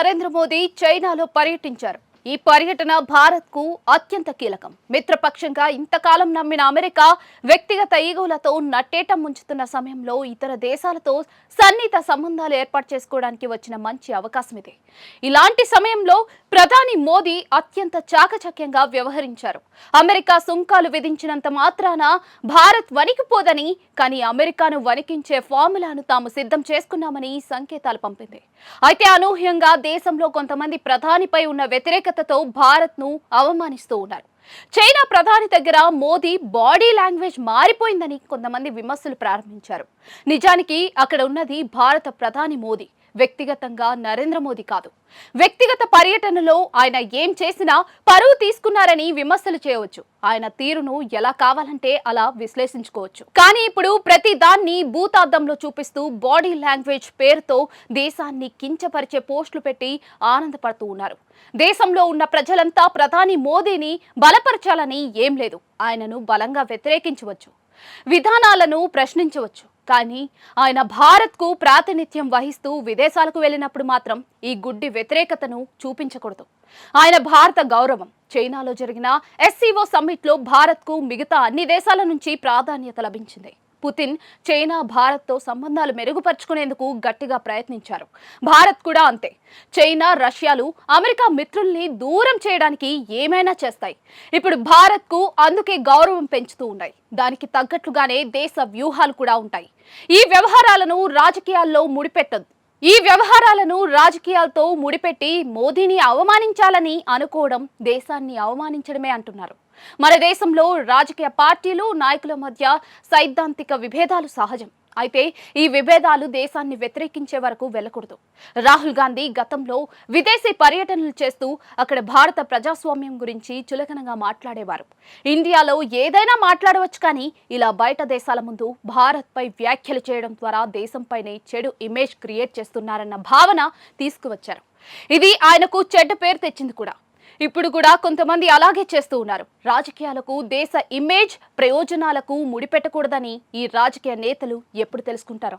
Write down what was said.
నరేంద్ర మోదీ చైనాలో పర్యటించారు. ఈ పర్యటన భారత్కు అత్యంత కీలకం. మిత్రపక్షంగా ఇంతకాలం నమ్మిన అమెరికా వ్యక్తిగత ఈగోలతో నట్టేటం ముంచుతున్న సమయంలో ఇతర దేశాలతో సన్నిహిత సంబంధాలు ఏర్పాటు చేసుకోవడానికి వచ్చిన మంచి అవకాశం ఇది. ఇలాంటి సమయంలో ప్రధాని మోదీ అత్యంత చాకచక్యంగా వ్యవహరించారు. అమెరికా సుంకాలు విధించినంత మాత్రాన భారత్ వణికిపోదని కానీ అమెరికాను వణికించే ఫార్ములాను తాము సిద్ధం చేసుకున్నామని సంకేతాలు పంపింది. అయితే అనూహ్యంగా దేశంలో కొంతమంది ప్రధానిపై ఉన్న వ్యతిరేక వ్యతిరేకతతో భారత్ను అవమానిస్తూ ఉన్నారు. చైనా ప్రధాని దగ్గర మోదీ బాడీ లాంగ్వేజ్ మారిపోయిందని కొంతమంది విమర్శలు ప్రారంభించారు. నిజానికి అక్కడ ఉన్నది భారత ప్రధాని మోదీ. వ్యక్తిగతంగా నరేంద్ర మోదీ కాదు. వ్యక్తిగత పర్యటనలో ఆయన ఏం చేసినా పరువు తీసుకున్నారని విమర్శలు చేయవచ్చు. ఆయన తీరును ఎలా కావాలంటే అలా విశ్లేషించుకోవచ్చు. కానీ ఇప్పుడు ప్రతి దాన్ని భూతార్థంలో చూపిస్తూ బాడీ లాంగ్వేజ్ పేరుతో దేశాన్ని కించపరిచే పోస్టులు పెట్టి ఆనందపడుతూ ఉన్నారు. దేశంలో ఉన్న ప్రజలంతా ప్రధాని మోదీని బలపరచాలని ఏం లేదు. ఆయనను బలంగా వ్యతిరేకించవచ్చు. విధానాలను ప్రశ్నించవచ్చు. కానీ ఆయన భారత్కు ప్రాతినిధ్యం వహిస్తూ విదేశాలకు వెళ్ళినప్పుడు మాత్రం ఈ గుడ్డి వ్యతిరేకతను చూపించకూడదు. ఆయన భారత గౌరవం చైనాలో జరిగిన ఎస్సీఓ సమ్మిట్లో భారత్కు మిగతా అన్ని దేశాల నుంచి ప్రాధాన్యత లభించింది. పుతిన్ చైనా భారత్తో సంబంధాలు మెరుగుపరుచుకునేందుకు గట్టిగా ప్రయత్నించారు. భారత్ కూడా అంతే. చైనా రష్యాలు అమెరికా మిత్రుల్ని దూరం చేయడానికి ఏమైనా చేస్తాయి. ఇప్పుడు భారత్కు అందుకే గౌరవం పెంచుతూ ఉన్నాయి. దానికి తగ్గట్లుగానే దేశ వ్యూహాలు కూడా ఉంటాయి. ఈ వ్యవహారాలను రాజకీయాల్లో ముడిపెట్టద్దు. ఈ వ్యవహారాలను రాజకీయాలతో ముడిపెట్టి మోదీని అవమానించాలని అనుకోవడం దేశాన్ని అవమానించడమే అంటున్నారు. మన దేశంలో రాజకీయ పార్టీలు నాయకుల మధ్య సైద్ధాంతిక విభేదాలు సహజం. అయితే ఈ విభేదాలు దేశాన్ని వ్యతిరేకించే వరకు వెళ్ళకూడదు. రాహుల్ గాంధీ గతంలో విదేశీ పర్యటనలు చేస్తూ అక్కడ భారత ప్రజాస్వామ్యం గురించి చులకనగా మాట్లాడేవారు. ఇండియాలో ఏదైనా మాట్లాడవచ్చు కానీ ఇలా బయట దేశాల ముందు భారత్పై వ్యాఖ్యలు చేయడం ద్వారా దేశంపైనే చెడు ఇమేజ్ క్రియేట్ చేస్తున్నారన్న భావన తీసుకువచ్చారు. ఇది ఆయనకు చెడ్డ పేరు తెచ్చింది కూడా. ఇప్పుడు కూడా కొంతమంది అలాగే చేస్తూ ఉన్నారు. రాజకీయాలకు దేశ ఇమేజ్ ప్రయోజనాలకు ముడిపెట్టకూడదని ఈ రాజకీయ నేతలు ఎప్పుడు తెలుసుకుంటారో?